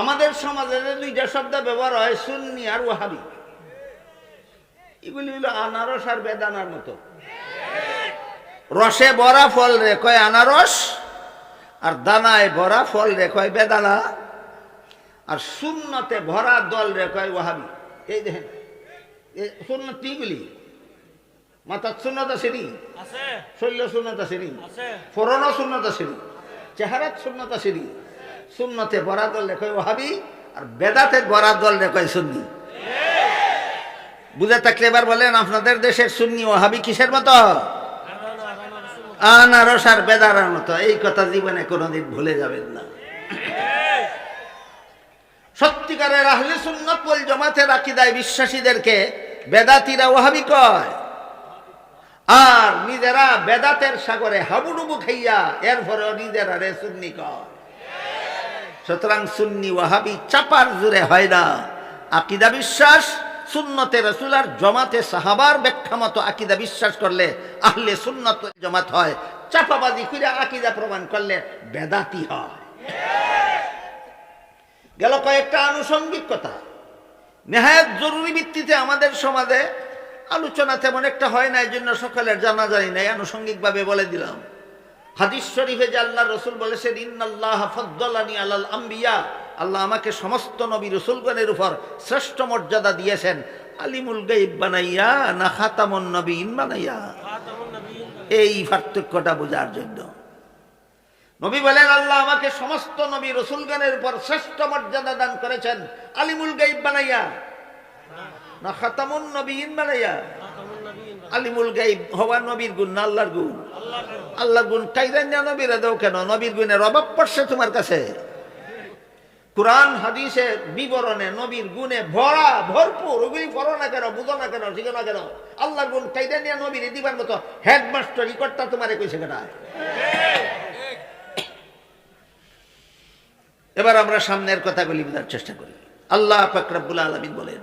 আমাদের সমাজে যে দুইটা শব্দ ব্যবহার হয় সুন্নি আর ওয়াহাবি। এগুলি হলো আনারস আর বেদানার মতো। রসে ভরা ফল রে কয় আনারস আর দানায় ভরা ফল রে কয় বেদানা। আর শূন্যতে ভরা দল রে কয় ওয়াহাবি। এই দেখেন সুন্নত তিগুলি মাথার শূন্যতা সিঁড়ি আছে শৈল্য শূন্যতা সিঁড়ি ফোরনও শূন্যতা সিঁড়ি চেহারাত শূন্যতা সিঁড়ি শূন্যতে বরা দল কয় ওয়াহাবি আর বেদাতে বরা দল কয় সুন্নি। বুঝে থাকলে এবার বলেন, আপনাদের দেশের সুন্নি ওয়াহাবি কিসের মতো? আনারস আর বেদারার মতো। এই কথা জীবনে কোনোদিন ভুলে যাবেন না। সত্যিকারের আহলে সুন্নত ওয়াল জামাতের আকীদায় বিশ্বাসীদেরকে বেদাতীরা ওয়াহাবি কয়। আর নিজেরা বেদাতের সাগরে হাবুডুবু খাইয়া, এরপরেও নিজেরা রে সুন্নি কয়। সুতরাং সুন্নি ওয়াহাবি চাপার জুড়ে হয় না। আকিদা বিশ্বাস, সুন্নতে রসুলার জমাতে সাহাবার ব্যাখ্যা মতো আকিদা বিশ্বাস করলে আহলে সুন্নত জমাত হয়। চাপাবাজি করে আকিদা প্রমাণ করলে বেদাতি হয়। গেল কয়েকটা আনুষঙ্গিক কথা। নেহায়ত জরুরি ভিত্তিতে আমাদের সমাজে আলোচনা তেমন একটা হয় না এই জন্য সকলের জানা জানি নাই, আনুষঙ্গিকভাবে বলে দিলাম। হাদিস শরীফে যে আল্লাহ রসুল বলেছেন, ইন্নাল্লাহ ফদ্দলানি আলাল আম্বিয়া আল্লাহ আমাকে সমস্ত নবী রসুলগণের উপর শ্রেষ্ঠ মর্যাদা দিয়েছেন। আলিমুল গাইব বানাইয়া না খাতামুন নবীন বানাইয়া এই পার্থক্যটা বোঝার জন্য। নবী বলেন, আল্লাহ আমাকে সমস্ত নবী রসুলগণের উপর শ্রেষ্ঠ মর্যাদা দান করেছেন। আলিমুল গাইব বানাইয়া না খাতামুন নবীন বানাইয়া। আলিমুল গাইব হওয়া নবীর গুণ না আল্লাহর গুণ। আল্লাহর গুণ কাইরান্যা নবীরা দাও কেন? নবীর গুণের অভাব পড়ছে তোমার কাছে? কোরআন হাদিসের বিবরণে নবীর গুণে ভরা, ভরপুর, ওগুলি পড়ো না কেন, বুঝো না কেন, শিখো না কেন? আল্লাহর গুণ কাইরান্যা নবীর দিবার মতো হেডমাস্টার রিকর্ডটা তোমারে কইছে কেনা এবার আমরা সামনের কথাগুলি বোঝার চেষ্টা করি। আল্লাহ ফাকরাবুল আলমিন বলেন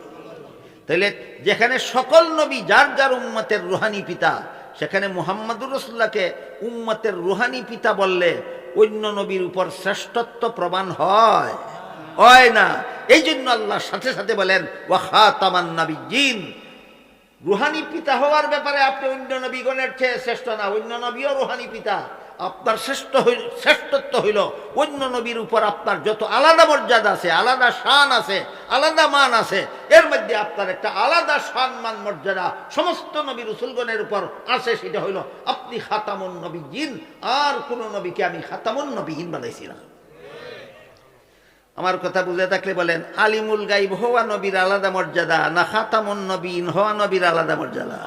তাহলে যেখানে সকল নবী যার যার উম্মতের রুহানি পিতা, সেখানে মুহাম্মদুর রসুল্লাহকে উম্মতের রুহানি পিতা বললে অন্য নবীর উপর শ্রেষ্ঠত্ব প্রমাণ হয়। হয় না। এই জন্য আল্লাহর সাথে সাথে বলেন ওয়াহা তামান নবী জিন রুহানি পিতা হওয়ার ব্যাপারে আপনি অন্য নবীগণের চেয়ে শ্রেষ্ঠ না, অন্য নবীও রুহানি পিতা। আপনার শ্রেষ্ঠ হইল শ্রেষ্ঠত্ব হইল অন্য নবীর উপর আপনার যত আলাদা মর্যাদা আছে, আলাদা শান আছে, আলাদা মান আছে, এর মধ্যে আপনার একটা আলাদা শান মান মর্যাদা সমস্ত নবী রসুলগণের উপর আছে, সেটা হইল আপনি খাতামুন নবী জিন আর কোন নবীকে আমি খাতামুন নবীহীন বানাইছি না। আমার কথা বুঝে থাকলে বলেন, আলিমুল গাইব হওয়া নবীর আলাদা মর্যাদা, না খাতামুন নবীন হওয়া নবীর আলাদা মর্যাদা?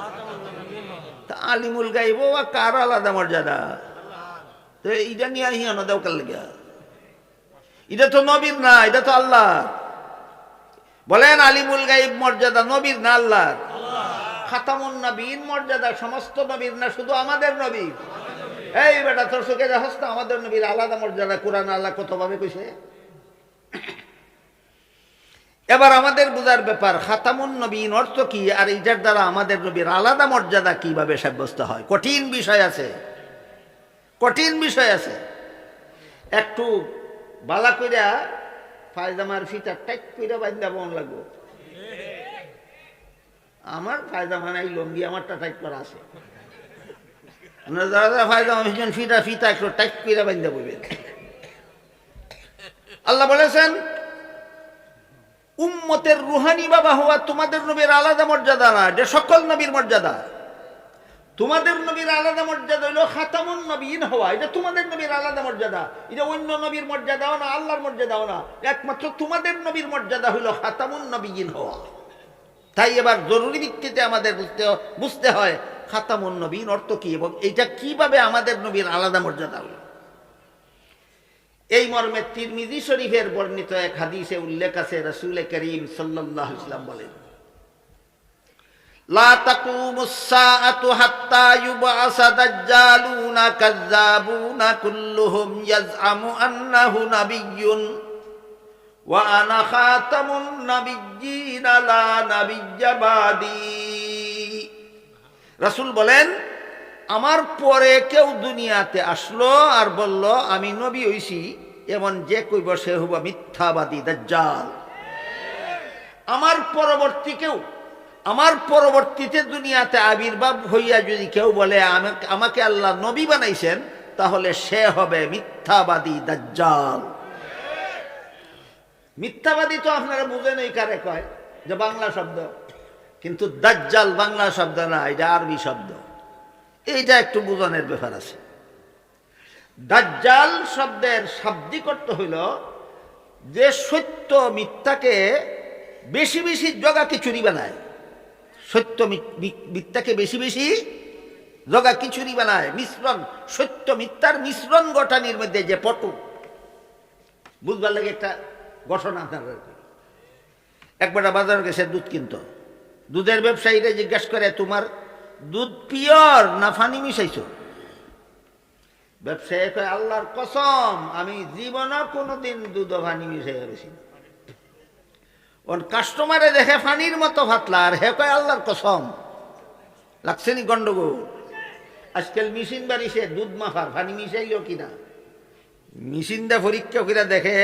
তা আলিমুল গাইব হওয়া কার আলাদা মর্যাদা? তো এইটা নিয়ে এটা তো নবীর না এটা তো আল্লাহ। বলেন আলিমুল গাইব মর্যাদা নবীর না আল্লাহ? খাতামুন নবীন মর্যাদা, সমস্ত নবীর না, শুধু আমাদের নবী? এই বেটা, তোর সুখে না আমাদের নবীর আলাদা মর্যাদা, কোরআন আল্লাহ কতভাবে কইছে? এবার আমাদের বুঝার ব্যাপার, খাতামুন নবীন অর্থ কি? আর এইটার দ্বারা আমাদের নবীর আলাদা মর্যাদা কীভাবে সাব্যস্ত হয়? কঠিন বিষয় আছে। কঠিন বিষয় আছে। একটু বালা কইরা ফায়জামার ফিতা টাইট কইরা বান্ধা বন লাগবো। আমার ফায়জামা নাই লঙ্গি, আমারটা টাইট করা আছে। আপনারা যারা যারা ফায়জামা ফিতা ফিতা, একটু টাইট কইরা বান্ধা বলবেন আল্লাহ বলেছেন, উম্মতের রুহানি বাবা হওয়া তোমাদের নবীর আলাদা মর্যাদা না, এটা সকল নবীর মর্যাদা। তোমাদের নবীর আলাদা মর্যাদা হইল খাতামুন নবীন হওয়া। এটা তোমাদের নবীর আলাদা মর্যাদা। এটা অন্য নবীর মর্যাদাও না, আল্লাহর মর্যাদাও না। একমাত্র তোমাদের নবীর মর্যাদা হইল খাতামুন নবীন হওয়া। তাই এবার জরুরি ভিত্তিতে আমাদের বুঝতে বুঝতে হয়, খাতামুন নবীন অর্থ কি এবং এটা কীভাবে আমাদের নবীর আলাদা মর্যাদা হলো। এই মর্মে তিরমিজি শরীফের বর্ণিত এক হাদিসে উল্লেখ আছে, রসুল করিম সাল্লাহ ইসলাম বলেন لا تقوم الساعة حتى يبعث دجالون كذابون كلهم يزعم أنه نبي وأنا خاتم النبيين لا نبي بعدي রসুল বলেন আমার পরে কেউ দুনিয়াতে আসলো আর বলল আমি নবী হইছি এমন যে কইব সে হব মিথ্যাবাদী দাজ্জাল আমার পরবর্তী কেউ আমার পরবর্তীতে দুনিয়াতে আবির্ভাব হইয়া যদি কেউ বলে আমাকে আল্লাহ নবী বানাইছেন, তাহলে সে হবে মিথ্যাবাদী দাজ্জাল। মিথ্যাবাদী তো আপনারা বুঝেন এই কারে কয়, যে বাংলা শব্দ। কিন্তু দাজ্জাল বাংলা শব্দ না, এটা আরবি শব্দ। এইটা একটু বুঝনের ব্যাপার আছে। দাজ্জাল শব্দের শাব্দিক অর্থ হইল যে সত্য মিথ্যাকে বেশি বেশি জগা খিচুড়ি বানায়। সত্য মিথ্যাকে বেশি বেশি জগা খিচুড়ি বানায়। মিশ্রণ, সত্য মিথ্যার মিশ্রণ গঠনের মধ্যে যে পটু। বুঝবার লাগে একটা গঠন আপনার একবার বাজার গেছে, দুধ কিনতো। দুধের ব্যবসায়ীরা জিজ্ঞাসা করে, তোমার দুধ পিওর না ফানি মিশাইছ? ব্যবসায়ী আল্লাহর কসম, আমি জীবনে কোনোদিন দুধ ফানি মিশাইয়া বেশি না। ওর কাস্টমারে দেখে ফানির মতো ফাতলা, আর হে কয় আল্লাহর কসম। লাগছে নি গন্ডগোল? আজকাল মেশিন বাড়িছে, দুধ মাফার, ফানি মিশাইল কিনা? মেশিনটা পরীক্ষা করে দেখে,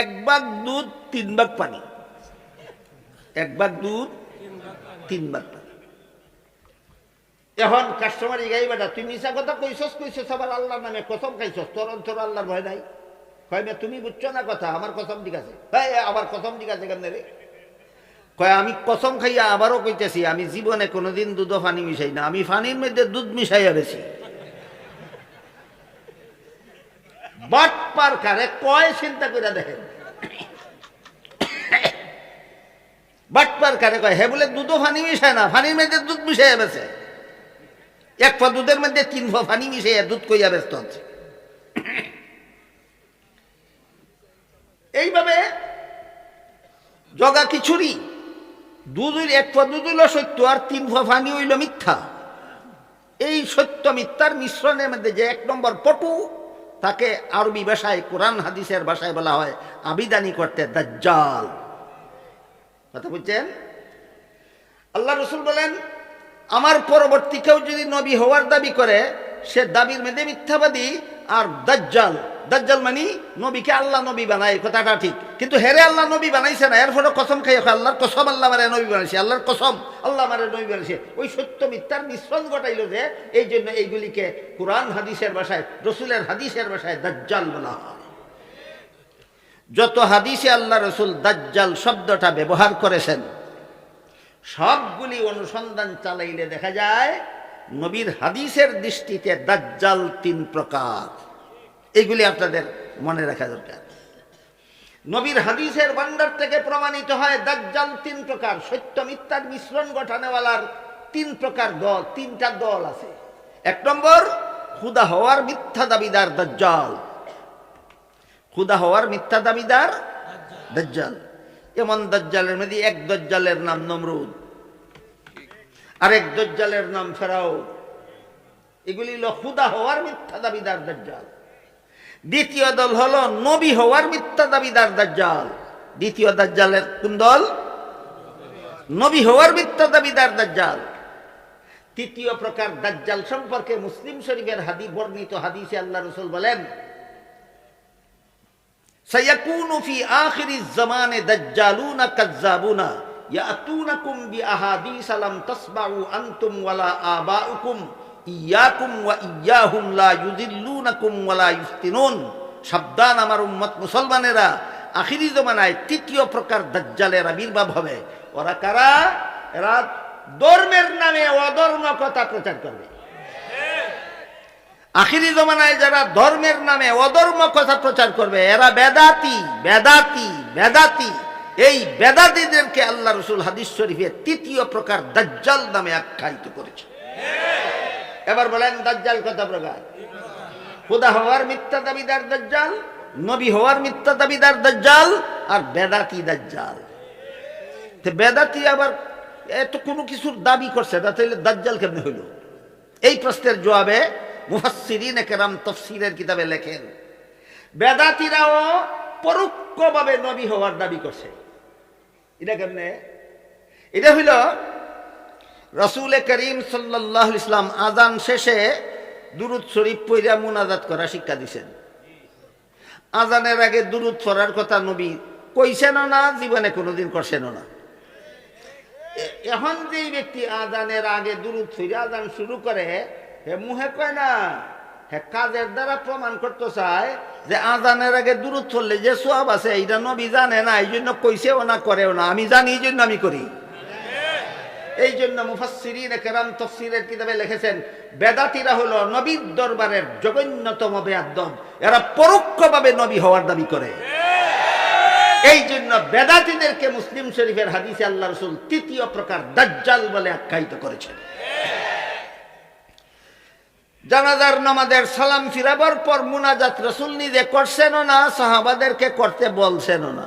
এক ভাগ দুধ, তিন ভাগ পানি। এক ভাগ দুধ, তিন ভাগ পানি। এখন কাস্টমার গাই বেটা তুই মিশা কথা কইছস কইছস, আবার আল্লাহর নামে কসম খাইছস? তোর অন্তর আল্লাহর ভয় নাই? কয় তুমি বুঝছ না কথা? আমার কসম ঠিক আছে। ভাই আবার কসম ঠিক আছে কেন রে? কয়, আমি কসম খাইয়া আবারও কইতেছি, আমি জীবনে কোনোদিন দুধ ফানি মিশাই না, আমি ফানির মধ্যে দুধ মিশাইয়া বেশি বাট পার কারে কয় চিন্তা করে দেখেন। বাট পার কারে কয়, হে বলে দুধও ফানি মিশায় না ফানির মধ্যে দুধ মিশাইয়া বেছে। এক পা দুধের মধ্যে তিন পা ফানি মিশাইয়া দুধ কইয়া ব্যস্ত হচ্ছে এইভাবে জগা দুধ হইল- এক দুধ হইল সত্য আর তিন পা ফানি হইল মিথ্যা। এই সত্য মিথ্যার মিশ্রণের মধ্যে যে এক নম্বর পটু, তাকে আরবি ভাষায়, কোরআন হাদিসের ভাষায় বলা হয় আবিদানি করতে দাজ্জাল। কথা বুঝছেন? আল্লাহ রসুল বলেন, আমার পরবর্তী কেউ যদি নবী হওয়ার দাবি করে, সে দাবির মেধে মিথ্যাবাদী আর দাজ্জাল। দাজ্জাল মানে নবীকে আল্লাহ নবী বানায়, কথাটা ঠিক। কিন্তু হেরে আল্লাহ নবী বানাইছে না এর ফলে কসম খাই আল্লাহর কসম আল্লাহ মারে নবী বানাইছে, আল্লাহর কসম আল্লাহ মারে নবী বানাইছে। ওই সত্য মিথ্যার মিশ্রণ ঘটাইল যে, এই জন্য এইগুলিকে কোরআন হাদিসের ভাষায়, রসুলের হাদিসের ভাষায় দাজ্জাল বলা হয়। যত হাদিসে আল্লাহ রসুল দাজ্জাল শব্দটা ব্যবহার করেছেন, সবগুলি অনুসন্ধান চালাইলে দেখা যায়, নবীর হাদিসের দৃষ্টিতে দাজ্জাল তিন প্রকার। এগুলি আপনাদের মনে রাখা দরকার। নবীর হাদিসের ভান্ডার থেকে প্রমাণিত হয়, দাজ্জাল তিন প্রকার, সত্য, মিথ্যার মিশ্রণ গঠানেওয়ালার তিন প্রকার দল, তিনটা দল আছে। এক নম্বর, খুদা হওয়ার মিথ্যা দাবিদার দাজ্জাল। খুদা হওয়ার মিথ্যা দাবিদার দাজ্জাল। এমন দজ্জালের মধ্যে এক দজ্জালের নাম নমরুদ, আরেক দজ্জালের নাম ফেরাও এগুলি হলো খুদা হওয়ার মিথ্যা দাবিদার দজ্জাল। দ্বিতীয় দল হলো নবী হওয়ার মিথ্যা দাবিদার দাজ্জাল দ্বিতীয় দাজ্জালের কোন দল নবী হওয়ার মিথ্যা দাবিদার দাজ্জাল তৃতীয় প্রকার দাজ্জাল সম্পর্কে মুসলিম শরীফের হাদি বর্ণিত হাদিসে আল্লাহ রসুল বলেন سيكون في آخر الزمان دجالون كذابون يأتونكم بأحاديث لم تسمعوا أنتم ولا آباؤكم আখিরি জমানায় যারা ধর্মের নামে অধর্ম কথা প্রচার করবে, এরা বেদাতি বেদাতি বেদাতি। এই বেদাতিদেরকে আল্লাহ রসুল হাদিস শরীফের তৃতীয় প্রকার দজ্জাল নামে আখ্যায়িত করেছে। এবার বলেন, দাজ্জাল কত প্রকার। খোদা হওয়ার মিথ্যা দাবিদার দাজ্জাল, নবী হওয়ার মিথ্যা দাবিদার দাজ্জাল, আর বেদাতি দাজ্জাল? বেদাতি আবার এত কোনো কিছুর দাবি করছে? না তাহলে দাজ্জাল কেমনে হইল? এই প্রশ্নের জবাবে মুফাসসিরিন কেরাম তফসিরের কিতাবে লেখেন, বেদাতিরাও পরোক্ষভাবে নবী হওয়ার দাবি করছে। এটা কেমনে? এটা হইল রসুল করিম সাল্লাহ ইসলাম আজান শেষে দুরুদ শরীফ পইরা মুনাজাত করা শিক্ষা দিছেন। আজানের আগে দুরুদ পড়ার কথা নবী কইছেনও না, জীবনে কোনোদিন করছেনও না। এখন যেই ব্যক্তি আজানের আগে দুরুদ ফিরে আজান শুরু করে হে মুহে কয় না হে কাজের দ্বারা প্রমাণ করতে চায় যে আজানের আগে দূরত চললে যে সোয়াব আছে, এইটা নবী জানে না এই জন্য কইছেও না, করেও না। আমি জানি এই জন্য আমি করি। এই জন্য লিখেছেন, বেদাতিরা হলো নবীর দরবারের জঘন্যতম বেয়াদ্দম। এরা পরোক্ষভাবে নবী হওয়ার দাবি করে। এই জন্য বেদাতিদেরকে মুসলিম শরীফের হাদিসে আল্লাহ রসুল তৃতীয় প্রকার দাজ্জাল বলে আখ্যায়িত করেছেন। জানাজার নামাজের সালাম ফিরাবার পর মুনাজাত রসুল নিজে করছেনও না, সাহাবাদেরকে করতে বলছেনও না।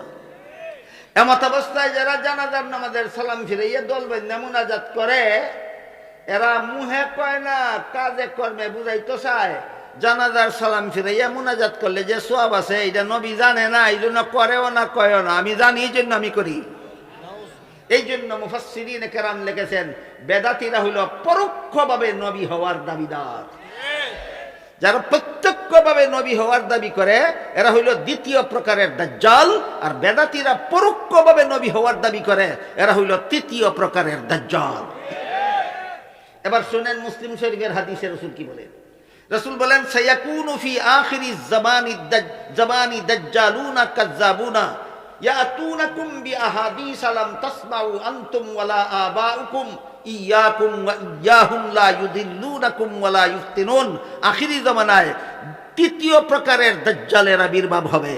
এমত অবস্থায় যারা জানাজার নামাজের সালাম ফিরাইয়া দল বেঁধে মুনাজাত করে, এরা মুহে কয় না, কাজে কর্মে বুঝাইতো চায় জানাজার সালাম ফিরাইয়া মুনাজাত করলে যে সোয়াব আছে এটা নবী জানে না এই জন্য করেও না, কয়েও না। আমি জানি, এই জন্য আমি করি। এই জন্য মুফাসসিরিন কেরাম লিখেছেন, বেদাতিরা হইল পরোক্ষভাবে নবী হওয়ার দাবিদার। যারা প্রত্যক্ষভাবে নবী হওয়ার দাবি করে, এরা হইল দ্বিতীয় প্রকারের দাজ্জাল, আর বেদাতিরা পরোক্ষভাবে নবী হওয়ার দাবি করে, এরা হইল তৃতীয় প্রকারের দাজ্জাল। এবার শুনেন মুসলিম শরীফের হাদিসে রসুল কি বলেন? রসুল বলেন, সায়াকুনু ফি আখিরি জামানি জামানি দাজ্জালুনা কাজ্জাবুনা, ইয়াতুনাকুম বিআহাদিস লাম তাসমাউ আনতুম ওয়ালা আবাউকুম। ইয়াকুম ইয়াহুম লা ইউদিল্লুনাকুম ওয়ালা ইফতিনুন আখিরি জামানায় তৃতীয় প্রকারের দাজ্জালের আবির্ভাব হবে।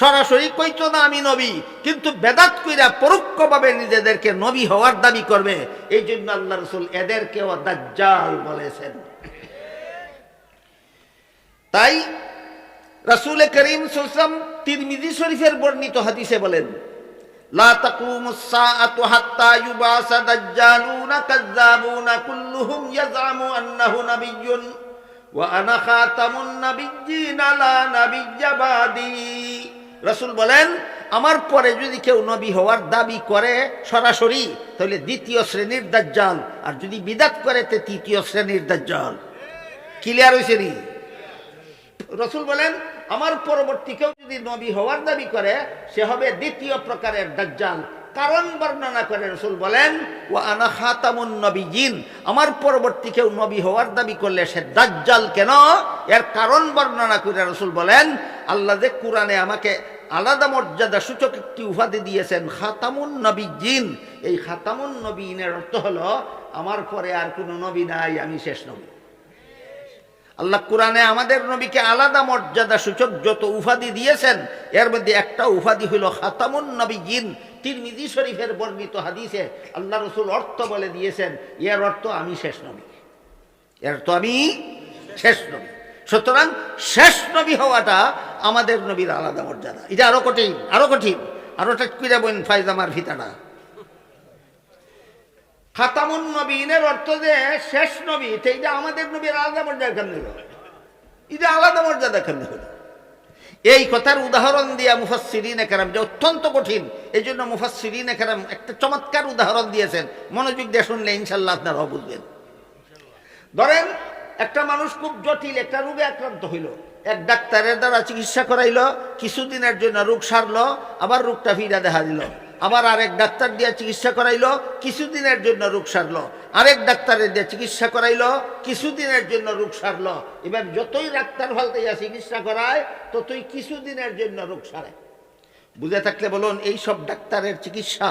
সরাসরি না আমি নবী, কিন্তু বেদাত কইরা পরোক্ষভাবে নিজেদেরকে নবী হওয়ার দাবি করবে। এই জন্য আল্লাহ রসুল এদেরকেও দাজ্জাল বলেছেন। তাই রাসূল করিম সাল্লাম তিরমিজি শরীফের বর্ণিত হাদিসে বলেন তাকুমুস সাআতু হাত্তা ইউবাসা দাজ্জালুনা কাজ্জাবুনা কুল্লুহুম ইয়াজামু আন্নাহু নাবিয়্যুন ওয়া আনা খাতামুন নাবিয়্যিন লা নাবিয়্যা বাদি। রাসূল বলেন, আমার পরে যদি কেউ নবী হওয়ার দাবি করে সরাসরি, তাহলে দ্বিতীয় শ্রেণির দাজ্জাল, আর যদি বিদাত করে, তে তৃতীয় শ্রেণির দাজ্জাল। ক্লিয়ার হয়েছে রসুল বলেন আমার পরবর্তী কেউ যদি নবী হওয়ার দাবি করে, সে হবে দ্বিতীয় প্রকারের দাজ্জাল। কারণ বর্ণনা করে রসুল বলেন ও আনা খাতামুন নবীজিন আমার পরবর্তী কেউ নবী হওয়ার দাবি করলে সে দাজ্জাল কেন? এর কারণ বর্ণনা করে রসুল বলেন, আল্লাহ যে কোরআনে আমাকে আলাদা মর্যাদা সূচক একটি উপাধি দিয়েছেন খাতামুন নবীজিন এই খাতামুন নবীনের অর্থ হলো, আমার পরে আর কোনো নবী নাই, আমি শেষ নবী। আল্লাহ কোরআনে আমাদের নবীকে আলাদা মর্যাদা সূচক যত উপাধি দিয়েছেন, এর মধ্যে একটা উপাধি হইল হাতামুন নবী জিন তিরমিজি শরীফের বর্ণিত হাদিসে আল্লাহ রসুল অর্থ বলে দিয়েছেন, এর অর্থ আমি শেষ নবী। এর অর্থ আমি শেষ নবী। সুতরাং শেষ নবী হওয়াটা আমাদের নবীর আলাদা মর্যাদা। এটা আরও কঠিন আরও কঠিন। আরও টেকিরা বোন ফাইজামার ফিতাটা। খাতামুন নবীনের অর্থ যে শেষ নবী এটা আমাদের নবীর আলাদা মর্যাদা কেমনি হলো? এটা আলাদা মর্যাদা কেমনি হলো? এই কথার উদাহরণ দিয়া মুফাসসিরিন একরাম, যে অত্যন্ত কঠিন এই জন্য মুফাসসিরিন একরাম একটা চমৎকার উদাহরণ দিয়েছেন। মনোযোগ দিয়ে শুনলে ইনশাল্লাহ আপনারাও বুঝবেন ধরেন, একটা মানুষ খুব জটিল, একটা রোগে আক্রান্ত হইল। এক ডাক্তারের দ্বারা চিকিৎসা করাইল, কিছুদিনের জন্য রোগ সারলো, আবার রোগটা ফিরা দেখা দিল। আবার আরেক ডাক্তার দিয়ে চিকিৎসা করাইলো, কিছুদিনের জন্য রোগ সারলো। আরেক ডাক্তারের দিয়ে চিকিৎসা করাইলো, কিছুদিনের জন্য রোগ সারলো। এবার যতই ডাক্তার ফালতাইয়া চিকিৎসা করায়, ততই কিছুদিনের জন্য রোগ সারে। বুঝে থাকলে বলুন এই সব ডাক্তারের চিকিৎসা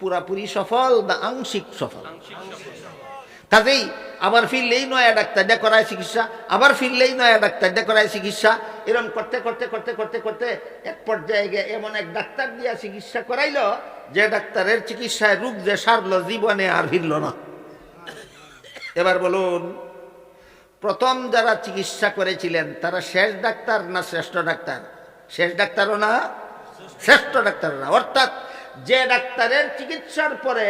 পুরাপুরি সফল না আংশিক সফল। কাজেই আবার ফিরলেই নয়া ডাক্তার দিয়ে করায় চিকিৎসা, আবার ফিরলেই নয়া ডাক্তার দিয়ে করায় চিকিৎসা। এরকম করতে করতে করতে করতে করতে এক পর্যায়ে গিয়ে এমন এক ডাক্তার দিয়া চিকিৎসা করাইল, যে ডাক্তারের চিকিৎসায় রোগ যে সারলো, জীবনে আর ফিরল না। এবার বলুন, প্রথম যারা চিকিৎসা করেছিলেন, তারা শেষ ডাক্তার না শ্রেষ্ঠ ডাক্তার? শেষ ডাক্তারও না, শ্রেষ্ঠ ডাক্তারও না। অর্থাৎ যে ডাক্তারের চিকিৎসার পরে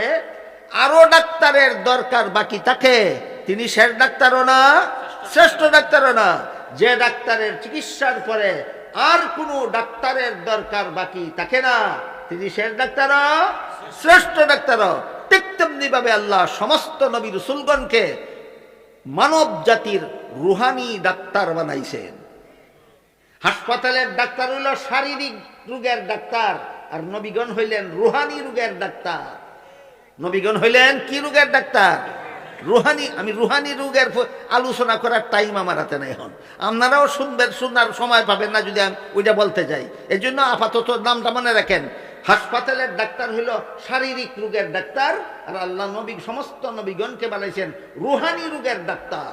আরও ডাক্তারের দরকার বাকি থাকে। তিনি শেষ ডাক্তারও না, শ্রেষ্ঠ ডাক্তারও না। যে ডাক্তারের চিকিৎসার পরে আর কোনো ডাক্তারের দরকার বাকি থাকে না। তিনি শেষ ডাক্তারও, শ্রেষ্ঠ ডাক্তারও। ঠিক তেমনি ভাবে আল্লাহ সমস্ত নবী রসুলগণকে মানব জাতির রুহানি ডাক্তার বানাইছেন। হাসপাতালের ডাক্তার হইল শারীরিক রোগের ডাক্তার, আর নবীগণ হইলেন রুহানি রোগের ডাক্তার। নবীগণ হইলেন, কি রোগের ডাক্তার? রুহানি, আমি রুহানি রোগের আলোচনা করার টাইম আমার হাতে নাই এখন। আপনারাও শুনবেন, শোনার সময় পাবেন না যদি আমি ওইটা বলতে যাই। এই জন্য আপাতত নামটা মনে রাখেন, হাসপাতালের ডাক্তার হইল শারীরিক রোগের ডাক্তার, আর আল্লাহ নবী, সমস্ত নবীগণকে বানাইছেন রুহানি রোগের ডাক্তার।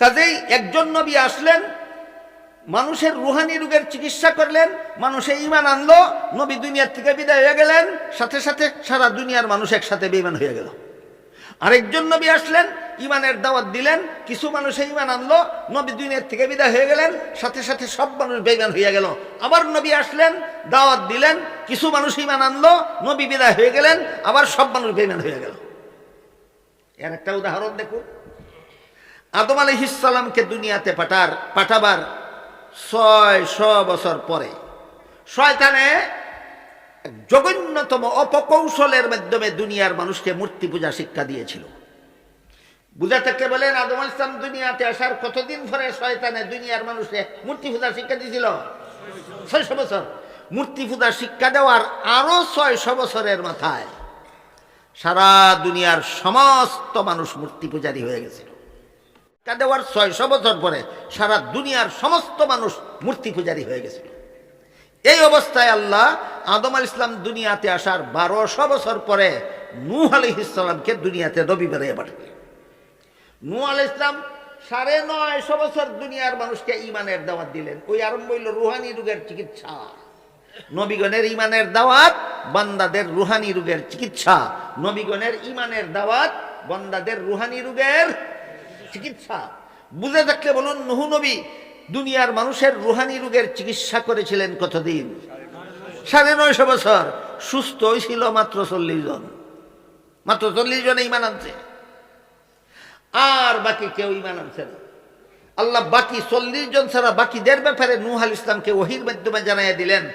কাজেই একজন নবী আসলেন মানুষের রুহানি রোগের চিকিৎসা করলেন, মানুষে ইমান আনলো, নবী দুনিয়ার থেকে বিদায় হয়ে গেলেন, সাথে সাথে সারা দুনিয়ার মানুষ একসাথে বেইমান হয়ে গেল। আরেকজন নবী আসলেন ইমানের দাওয়াত দিলেন, কিছু মানুষে ইমান আনলো, নবী দুনিয়ার থেকে বিদায় হয়ে গেলেন, সাথে সাথে সব মানুষ বেইমান হয়ে গেল। আবার নবী আসলেন, দাওয়াত দিলেন, কিছু মানুষ ইমান আনলো, নবী বিদায় হয়ে গেলেন, আবার সব মানুষ বেইমান হয়ে গেল। এর একটা উদাহরণ দেখুন। আদম আলহিসাল্লামকে দুনিয়াতে পাঠার পাঠাবার ছয় শ বছর পরে। শয়তানে জঘন্যতম অপকৌশলের মাধ্যমে দুনিয়ার মানুষকে মূর্তি পূজা শিক্ষা দিয়েছিল। বুঝা থাকতে বলেন, আদম ইসলাম দুনিয়াতে আসার কতদিন পরে শয়তানে দুনিয়ার মানুষকে মূর্তি পূজা শিক্ষা দিয়েছিল? ছয়শো বছর। মূর্তি পূজা শিক্ষা দেওয়ার আরও ছয়শো বছরের মাথায় সারা দুনিয়ার সমস্ত মানুষ মূর্তি পূজারী হয়ে গেছিল। তা দেওয়ার ছয়শো বছর পরে সারা দুনিয়ার সমস্ত মানুষ মূর্তি পূজারী হয়ে গেছিল এই অবস্থায় আল্লাহ আদম আল ইসলাম দুনিয়াতে আসার বারোশো বছর পরে নূহ আলি ইসলামকে দুনিয়াতে নবী বেড়ে পাঠালেন। নূহ আল ইসলাম সাড়ে নয়শো বছর দুনিয়ার মানুষকে ইমানের দাওয়াত দিলেন। ওই আরম্ভ হইল রুহানি রোগের চিকিৎসা। নবীগণের ইমানের দাওয়াত, বান্দাদের রুহানি রোগের চিকিৎসা। নবীগণের ইমানের দাওয়াত, বন্দাদের রুহানি রোগের চিকিৎসা। বুঝে থাকলে বলুন, নহু নবী দুনিয়ার মানুষের রুহানি রোগের চিকিৎসা করেছিলেন কতদিন? সাড়ে নয়শো বছর। সুস্থ হয়েছিল মাত্র চল্লিশ জন। মাত্র চল্লিশ জন ইমান আনছে। আর বাকি কেউ ইমান আনছে না। আল্লাহ বাকি চল্লিশ জন ছাড়া বাকিদের ব্যাপারে নূহ আল ইসলামকে ওহির মাধ্যমে জানাইয়া দিলেন,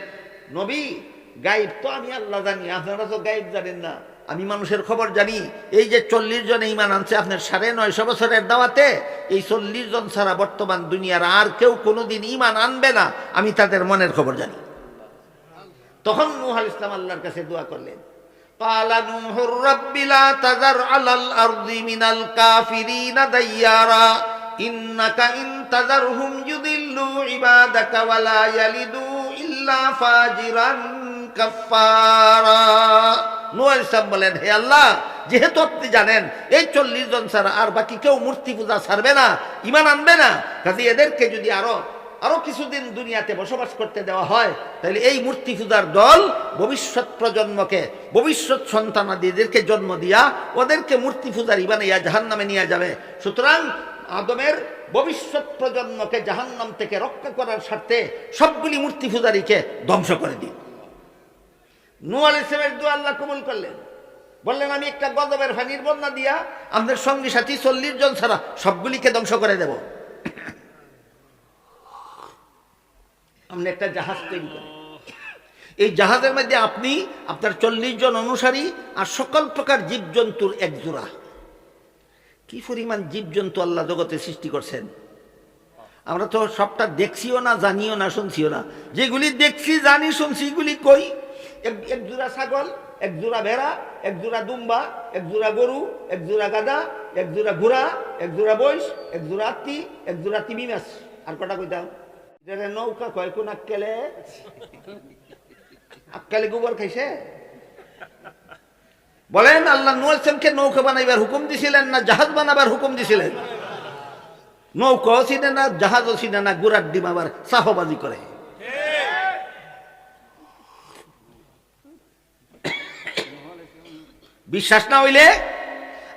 নবী, গাইব তো আমি, আল্লাহ জানি। আপনারা তো গাইব জানেন না। আমি মানুষের খবর জানি, এই যে চল্লিশ জন ইমান আনছে আপনার সাড়ে নয়শো বছরের দাওয়াতে, এই চল্লিশ জন ছাড়া বর্তমান দুনিয়ার আর কেউ কোনোদিন ইমান আনবে না, আমি তাদের মনের খবর জানি। তখন নুহাল ইসলাম আল্লাহর কাছে দোয়া করলেন ইন্নাকা বলেন, হে আল্লাহ, যেহেতু আপনি জানেন, এই চল্লিশ জন ছাড়া আর বাকি কেউ মূর্তি পূজা ছাড়বে না ইমান আনবে না, কাজে এদেরকে যদি আরও আরও কিছুদিন দুনিয়াতে বসবাস করতে দেওয়া হয়, তাহলে এই মূর্তি পূজার দল ভবিষ্যৎ প্রজন্মকে, ভবিষ্যৎ সন্তানাদিদেরকে জন্ম দিয়া ওদেরকে মূর্তি পূজার ইবানে ইয়া জাহান নামে নিয়ে যাবে। সুতরাং আদমের ভবিষ্যৎ প্রজন্মকে জাহান্নাম থেকে রক্ষা করার স্বার্থে সবগুলি মূর্তি পূজারীকে ধ্বংস করে দিই নু ইসলামের দু আল্লাহ কবুল করলেন। বললেন, আমি একটা গদবের ফানির বন্যা দিয়া আমাদের সঙ্গী সাথী চল্লিশ জন ছাড়া সবগুলিকে ধ্বংস করে দেব। আপনি একটা জাহাজ তৈরি করেন। এই জাহাজের মধ্যে আপনি আপনার চল্লিশ জন অনুসারী আর সকল প্রকার জীবজন্তুর এক জোড়া। কি পরিমাণ জীবজন্তু আল্লাহ জগতে সৃষ্টি করছেন? আমরা তো সবটা দেখছিও না, জানিও না, শুনছিও না। যেগুলি দেখছি, জানি, শুনছি, এগুলি কই? এক এক জোড়া ছাগল, এক জোড়া ভেড়া, এক জোড়া দুম্বা, এক জোড়া গরু, এক জোড়া গাদা, এক জোড়া ঘোড়া, এক জোড়া বৈশ এক জোড়া আত্মি এক জোড়া তিমি মাছ। আর কটা কইতাম যেটা নৌকা কয়, কোন আক্কেলে? আক্কালে গোবর খাইছে? বলেন, আল্লাহ নুয়ালসেমকে নৌকা বানাইবার হুকুম দিছিলেন না জাহাজ বানাবার হুকুম দিছিলেন? নৌকাও চিনে না, জাহাজও চিনে না, গুড়ার ডিম আবার সাহবাজি করে। বিশ্বাস না হইলে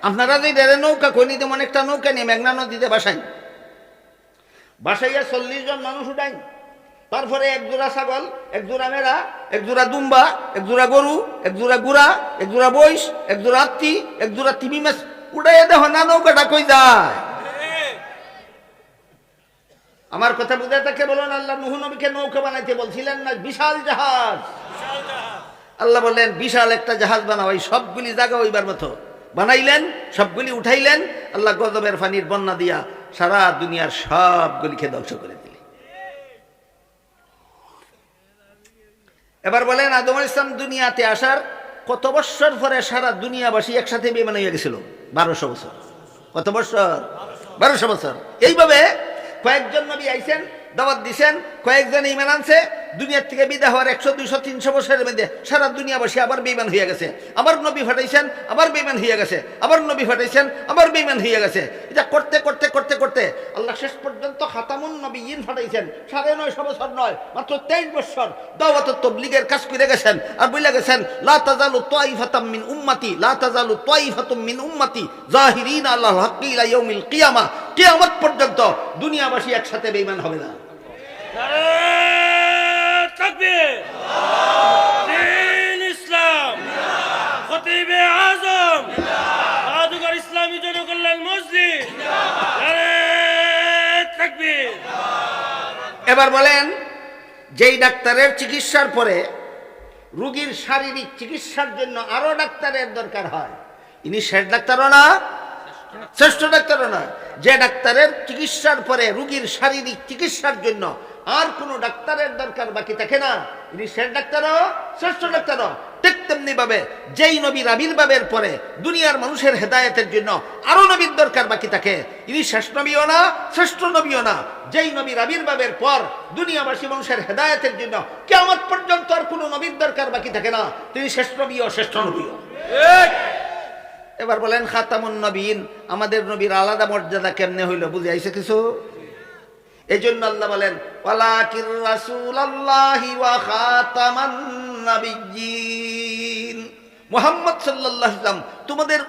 আপনারা যে ডেরে নৌকা কই নিতে অনেকটা নৌকা নিয়ে মেঘনা নদীতে বাসাই বাসাইয়া চল্লিশ জন মানুষ উঠাই তারপরে এক জোড়া ছাগল, এক জোড়া মেরা, এক জোড়া দুম্বা, এক জোড়া গরু, এক জোড়া গুড়া, এক জোড়া বইস এক জোড়া আত্মি এক জোড়া তিমি মাছ। উড়াইয়া দেখো না নৌকাটা কই যায়। আমার কথা বুঝে তাকে বলুন আল্লাহ নুহু নবীকে নৌকা বানাইতে বলছিলেন না বিশাল জাহাজ। আল্লাহ বললেন, বিশাল একটা জাহাজ বানাও, এই সবগুলি জায়গা ওইবার মতো। বানাইলেন, সবগুলি উঠাইলেন, আল্লাহ গজবের ফানির বন্যা দিয়া সারা দুনিয়ার সবগুলিকে ধ্বংস করে দিলেন। এবার বলেন, আদম ইসলাম দুনিয়াতে আসার কত বছর পরে সারা দুনিয়াবাসী একসাথে বেমান হয়ে গেছিল? বারোশো বছর। কত বছর? বারোশো বছর। এইভাবে কয়েকজন নবী আইছেন, দাওয়াত দিছেন, কয়েকজন ইমান আনছে দুনিয়ার থেকে বিদায় হওয়ার একশো, দুইশো, তিনশো বছরের মধ্যে সারা দুনিয়াবাসী আবার বেইমান হয়ে গেছে। আবার নবী ফাটাইছেন আবার বেমান হয়ে গেছে। আবার নবী ফাটাইছেন আবার বেমান হয়ে গেছে। এটা করতে করতে করতে করতে আল্লাহ শেষ পর্যন্ত খাতামুন নবী ইন ফাটাইছেন সাড়ে নয়শো বছর নয়, মাত্র তেইশ বছর দাওয়াত তবলিগের কাজ করে গেছেন আর বলে গেছেন, লা তাজালু তাইফাতাম মিন উম্মতি, লা তাজালু তাইফাতুম মিন উম্মতি জাহিরিন আল্লাহ হাক্কি ইলা ইয়াউমিল কিয়ামা। কিয়ামত পর্যন্ত দুনিয়াবাসী একসাথে বেইমান হবে না। দিন ইসলাম। মসজিদ। এবার বলেন, যেই ডাক্তারের চিকিৎসার পরে রুগীর শারীরিক চিকিৎসার জন্য আরও ডাক্তারের দরকার হয়, ইনি শেষ ডাক্তারও না, শ্রেষ্ঠ ডাক্তারও না। যে ডাক্তারের চিকিৎসার পরে রুগীর শারীরিক চিকিৎসার জন্য আর কোনো ডাক্তারের দরকার বাকি থাকে না। ইনি শেষ ডাক্তারও শ্রেষ্ঠ ডাক্তারও। ঠিক তেমনি ভাবে যেই নবীর আবির্ভাবের পরে দুনিয়ার মানুষের হেদায়তের জন্য আরও নবীর দরকার বাকি থাকে। ইনি শেষ নবীও না শ্রেষ্ঠ নবীও না। যেই নবীর আবির্ভাবের পর দুনিয়াবাসী মানুষের হেদায়তের জন্য কেমন পর্যন্ত আর কোনো নবীর দরকার বাকি থাকে না। তিনি শেষ নবীও শ্রেষ্ঠ নবীও। এবার বলেন খাতামুন নবীন আমাদের নবীর আলাদা মর্যাদা কেমনে হইল? বুঝে আইছে কিছু? এই জন্য আল্লাহ বলেন, ওয়ালাকির রাসূলুল্লাহি ওয়া মুহাম্মদ তোমাদের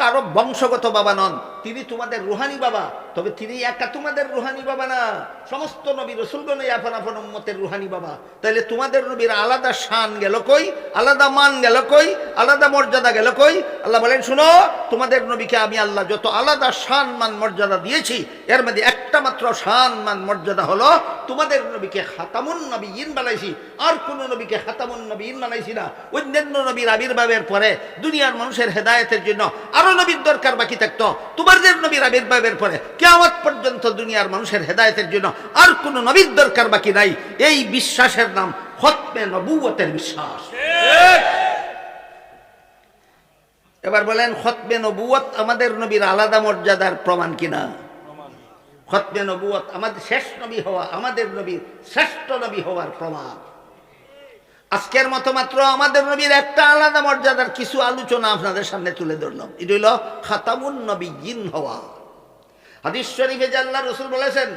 কারও বংশগত বাবা নন, তিনি তোমাদের রুহানি বাবা, তবে তিনি একা তোমাদের রুহানি বাবা না। সমস্ত নবী রসুলগণই আপন আপন উম্মতের রুহানি বাবা। তাহলে তোমাদের নবীর আলাদা শান গেল কই? আলাদা মান গেল কই? আলাদা মর্যাদা গেল কই? আল্লাহ বলেন, শুনো, তোমাদের নবীকে আমি আল্লাহ যত আলাদা শান মান মর্যাদা দিয়েছি, এর মধ্যে একটা মাত্র শান মান মর্যাদা হলো তোমাদের নবীকে খাতামুন নবী ইন বানাইছি। আর কোন নবীকে খাতামুন নবী ইন বানাইছি না। অন্যান্য নবীর আবির্ভাবের পরে দুনিয়ার মানুষের হেদায়েতের জন্য আরও নবীর দরকার বাকি থাকতো। তোমাদের নবীর আবির্ভাবের পরে কেয়ামত পর্যন্ত দুনিয়ার মানুষের হেদায়েতের জন্য আর কোন নবীর দরকার বাকি নাই। এই বিশ্বাসের নাম খতমে নবুয়তের বিশ্বাস। এবার বলেন, খতমে নবুয়ত আমাদের নবীর আলাদা মর্যাদার প্রমাণ কিনা? খতমে নবুয়ত আমাদের শেষ নবী হওয়া, আমাদের নবীর শ্রেষ্ঠ নবী হওয়ার প্রমাণ। আজকের মতো মাত্র আমাদের নবীর একটা আলাদা মর্যাদার কিছু আলোচনা আপনাদের সামনে তুলে ধরলাম। এটা হইল খাতামুন নবী জিন হওয়া। হাদিস শরীফে আল্লাহ রসুল বলেছেন,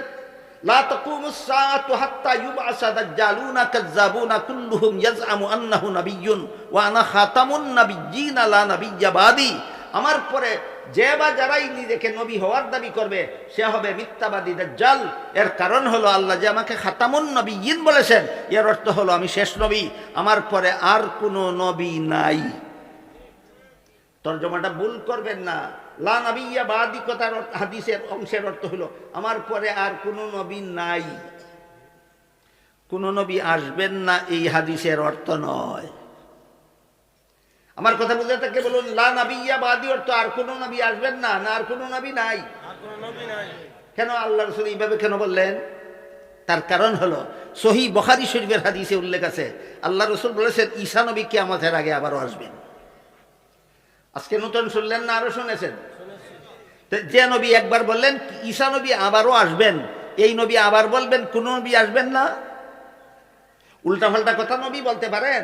লা তাকুমুস সাআতু হাত্তা ইউবআসা দাজ্জালুনা কাজ্জাবুনা কুল্লুহুম ইয়াজআমু আন্নাহু নাবিয়্যুন ওয়া আনা খাতামুন নাবিয়্যিন লা নাবিয়্যা বাদি। আমার পরে যে বা যারাই নিজেকে নবী হওয়ার দাবি করবে, সে হবে মিথ্যাবাদী দাজ্জাল। এর কারণ হলো আল্লাহ যে আমাকে খাতামুন নবিয়্যিন বলেছেন। এর অর্থ হলো আমি শেষ নবী, আমার পরে আর কোনো নবী নাই। তর্জমাটা ভুল করবেন না। লা নবিয়া বাদি কথার অর্থ- হাদিসের অংশের অর্থ হলো, আমার পরে আর কোনো নবী নাই। কোনো নবী আসবেন না, এই হাদিসের অর্থ নয়। আমার কথা বুঝে থাকে বলুন লা নবিয়া বাদি অর্থ আর কোনো নবী আসবেন না না আর কোনো নবী নাই। আর কোনো নবী নাই। কেন আল্লাহ রসুল এইভাবে কেন বললেন? তার কারণ হলো সহি বখারি শরীফের হাদিসে উল্লেখ আছে আল্লাহ রসুল বলেছেন ঈশা নবী কে আমাদের আগে আবারও আসবেন। আজকে নতুন শুনলেন না আরও শুনেছেন? যে নবী একবার বললেন ঈশা নবী আবারও আসবেন এই নবী আবার বলবেন কোন নবী আসবেন না? উল্টা পাল্টা কথা নবী বলতে পারেন?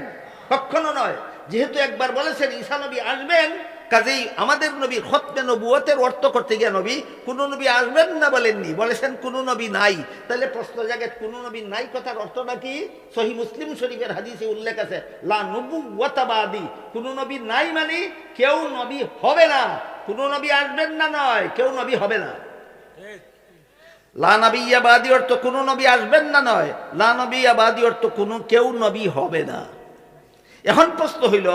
কখনো নয়। যেহেতু একবার বলেছেন ঈশা নবী আসবেন, কাজেই আমাদের নবী খতমে নবুয়তের অর্থ করতে গিয়ে নবী, কোন নবী আসবেন না বলেননি। বলেছেন, কোন নবী নাই। তাহলে প্রশ্ন জায়গায় কোন নবী নাই কথার অর্থটা কি সহি মুসলিম শরীফের হাদিসে উল্লেখ আছে, লা নবুয়তাবাদি কোন নবী নাই মানে কেউ নবী হবে না। কোনো নবী আসবেন না নয়, কেউ নবী হবে না। লা নবী আবাদি অর্থ কোনো নবী আসবেন না নয়। লা নবী আবাদি অর্থ কোনো কেউ নবী হবে না। এখন প্রশ্ন হইল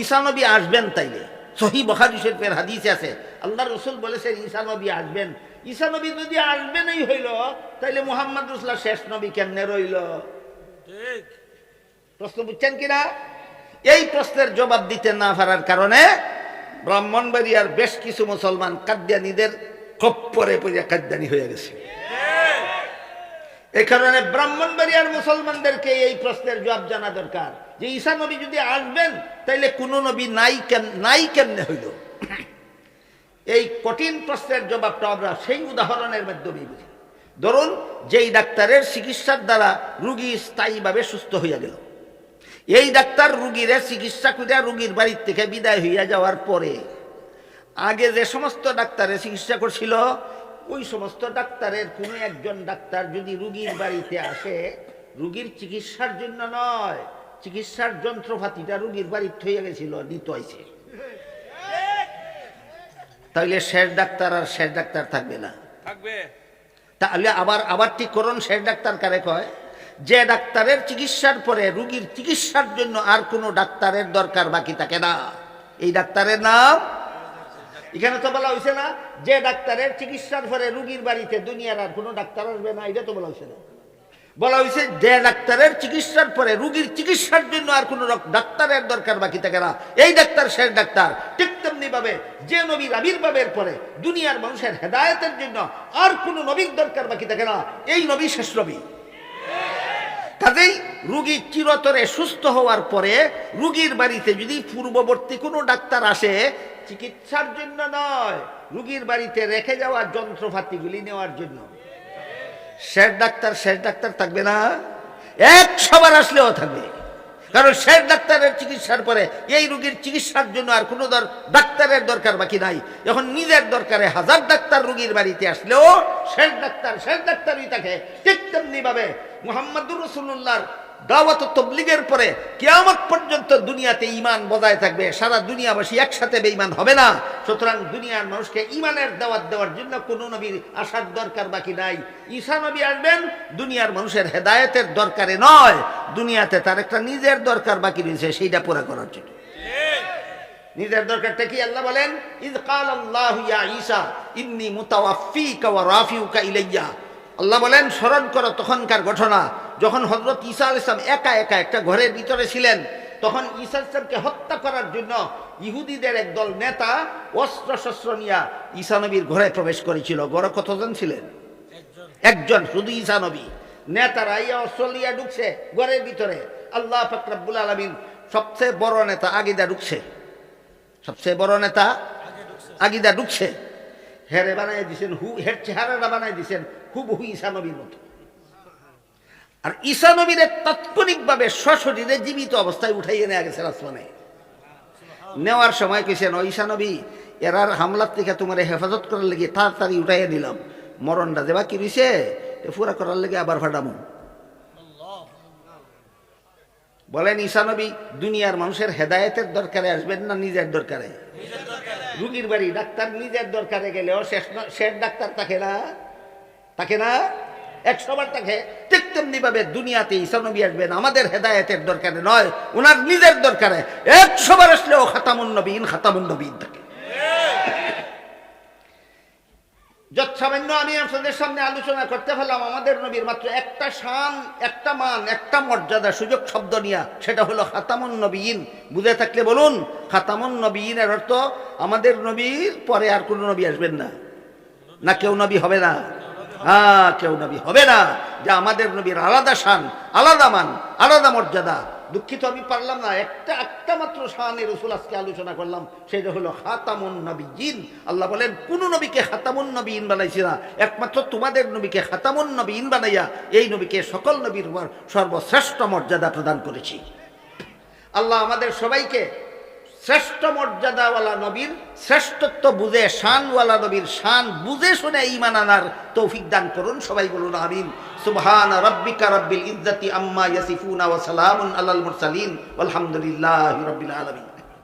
ঈসা নবী আসবেন তাইলে? সহি বখারি শরীফের হাদিসে আছে আল্লাহ রসুল বলেছেন ঈসা নবী আসবেন। ঈসা নবী যদি আসবেনই হইল তাইলে মুহাম্মদ রসুল্লাহ শেষ নবী কেমনে রইল? প্রশ্ন বুঝছেন কিনা? এই প্রশ্নের জবাব দিতে না পারার কারণে ব্রাহ্মণবাড়িয়ার বেশ কিছু মুসলমান কাদ্যানীদের খপ্পরে পড়িয়া কাদ্যানি হয়ে গেছে। এই কারণে ব্রাহ্মণবাড়িয়ার মুসলমানদেরকে এই প্রশ্নের জবাব জানা দরকার। যে ঈসা নবী যদি আসবেন, তাইলে কোন নবী নাই কেন নাই কেমনে হইল? এই কঠিন প্রশ্নের জবাবটা আমরা সেই উদাহরণের মাধ্যমে বুঝি। ধরুন, যেই ডাক্তারের চিকিৎসার দ্বারা রুগী স্থায়ীভাবে সুস্থ হইয়া গেল। এই ডাক্তার রুগীরে চিকিৎসা করিয়া রুগীর বাড়ির থেকে বিদায় হইয়া যাওয়ার পরে, আগে যে সমস্ত ডাক্তারের চিকিৎসা করছিল, ওই সমস্ত ডাক্তারের কোনো একজন ডাক্তার যদি রুগীর বাড়িতে আসে, রুগীর চিকিৎসার জন্য নয়। চিকিৎসার যন্ত্রপাতিটা রুগীর বাড়িতে হয়ে গেছিল নিত আইছে। তাহলে শেষ ডাক্তার আর শেষ ডাক্তার থাকবে না। থাকবে। তাহলে আবার আবার ঠিক করুন শেষ ডাক্তার কারে কয়? যে ডাক্তারের চিকিৎসার পরে রুগীর চিকিৎসার জন্য আর কোনো ডাক্তারের দরকার বাকি থাকে না। এই ডাক্তারের নাম? এখানে তো বলা হয়েছে না যে ডাক্তারের চিকিৎসার পরে রুগীর বাড়িতে দুনিয়ার আর কোনো ডাক্তার আসবে না এটা তো বলা হয়েছে না। বলা হয়েছে যে ডাক্তারের চিকিৎসার পরে রুগীর চিকিৎসার জন্য আর কোনো ডাক্তারের দরকার বাকি থাকে না। এই ডাক্তার শেষ ডাক্তার। ঠিক তেমনি ভাবে যে নবীর আবির্ভাবের পরে দুনিয়ার মানুষের হেদায়তের জন্য আর কোনো নবীর দরকার বাকি থাকে না। এই নবী শেষ নবী। কাজেই রুগী চিরতরে সুস্থ হওয়ার পরে রুগীর বাড়িতে যদি পূর্ববর্তী কোনো ডাক্তার আসে, চিকিৎসার জন্য নয়, রুগীর বাড়িতে রেখে যাওয়া যন্ত্রপাতিগুলি নেওয়ার জন্য। শেষ ডাক্তার শেষ ডাক্তার থাকবে না। এক সবার আসলেও থাকবে। কারণ শেষ ডাক্তারের চিকিৎসার পরে এই রুগীর চিকিৎসার জন্য আর কোনো ডাক্তারের দরকার বাকি নাই। এখন নিজের দরকারে হাজার ডাক্তার রুগীর বাড়িতে আসলেও শেষ ডাক্তার, শেষ ডাক্তারই থাকে। ঠিক তেমনি ভাবে মোহাম্মদুর রসুল্লাহর দাওয়াত তবলিগের পরে কিয়ামত পর্যন্ত দুনিয়াতে ইমান বজায় থাকবে, সারা দুনিয়াবাসী একসাথে বেঈমান হবে না। সুতরাং দুনিয়ার মানুষকে ইমানের দাওয়াত দেওয়ার জন্য কোনো নবীর আসার দরকার বাকি নাই। ঈসা নবী আসবেন, দুনিয়ার মানুষের হেদায়েতের দরকারে নয়, দুনিয়াতে তার একটা নিজের দরকার বাকি রয়েছে, সেইটা পুরা করার জন্য। নিজের দরকারটা কি আল্লাহ বলেন? ইদ কাল আল্লাহ ইয়া ঈসা, ইন্নী মুতাওয়াফিকা ওয়া রাফিউকা ইলাইয়া। আল্লাহ বলেন, স্মরণ করো তখনকার ঘটনা যখন হযরত ঈসা আলাইহিস সালাম একা একা একটা ঘরের ভিতরে ছিলেন, তখন ঈসা ইসলামকে হত্যা করার জন্য ইহুদিদের একদল নেতা অস্ত্র শস্ত্র নিয়ে ঈসা নবীর ঘরে প্রবেশ করেছিল। ঘরে কতজন ছিলেন? একজন, শুধু ঈসা নবী। নেতারা ইয়া অস্ত্র লিয়া ঢুকছে ঘরের ভিতরে। আল্লাহ ফাকরাবুল আলমিন সবচেয়ে বড় নেতা আগিদা ঢুকছে। সবচেয়ে বড় নেতা আগিদা ঢুকছে। হেরে বানাই দিছেন হু হের চেহারাটা বানাই দিছেন হুবহু ঈসা নবীর মতো। আর ঈসা নবীরে তাৎক্ষণিকভাবে সশরীরে জীবিত অবস্থায় উঠাইয়ে নেওয়া গেছে আসমানে নেওয়ার সময় কইছেন, ও ঈশা নবী, এরার হামলার থেকে তোমার হেফাজত করার লেগে তাড়াতাড়ি উঠাইয়া দিলাম মরণটা দেবা কি রইছে পুরা করার লেগে আবার ফাটামো। বলেন ঈশা নবী, দুনিয়ার মানুষের হেদায়েতের দরকারে আসবেন না নিজের দরকারে? রুগীর বাড়ি ডাক্তার নিজের দরকারে গেলেও শেষ শেষ ডাক্তার তাকে না? তাকে না? একশো বার থাকে ঠিক তেমনি ভাবে দুনিয়াতে নবী আসবেন। আমাদের হেদায়েতের দরকারে নয় ওনার নিজের দরকারে। একশো বার আসলেও খাতামুন নবীন খাতামুন নবীন থাকে। যত সামান্য আমি আপনাদের সামনে আলোচনা করতে পারলাম আমাদের নবীর মাত্র একটা শান, একটা মান, একটা মর্যাদা, সুযোগ শব্দ নিয়া, সেটা হলো খাতামুন নবীন। বুঝে থাকলে বলুন, খাতামুন নবীনের অর্থ আমাদের নবীর পরে আর কোনো নবী আসবেন না। না কেউ নবী হবে না। হ্যাঁ কেউ নবী হবে না, যে আমাদের নবীর আলাদা শান, আলাদা মান, আলাদা মর্যাদা। দুঃখিত আমি পারলাম না, একটা একটা মাত্র শাহানি রসুল আজকে আলোচনা করলাম, সেটা হলো খাতামুন নবীন আল্লাহ বলেন, কোন নবীকে খাতামুন নবীন বানাইছি না, একমাত্র তোমাদের নবীকে খাতামুন নবীন বানাইয়া এই নবীকে সকল নবীর সর্বশ্রেষ্ঠ মর্যাদা প্রদান করেছি। আল্লাহ আমাদের সবাইকে শ্রেষ্ঠ মর্যাদাওয়ালা নবীর, শ্রেষ্ঠত্ব বুঝে, শানওয়ালা নবীর শান বুঝে শুনে ইমান আনার তৌফিক দান করুন। সবাই বলুন আমিন। সুবহান রব্বিকা রব্বিল ইজ্জতি আম্মা ইয়াসিফুনা ওয়া সালামুন আলাল মুরসালিন। আলহামদুলিল্লাহি রাব্বিল আলামিন।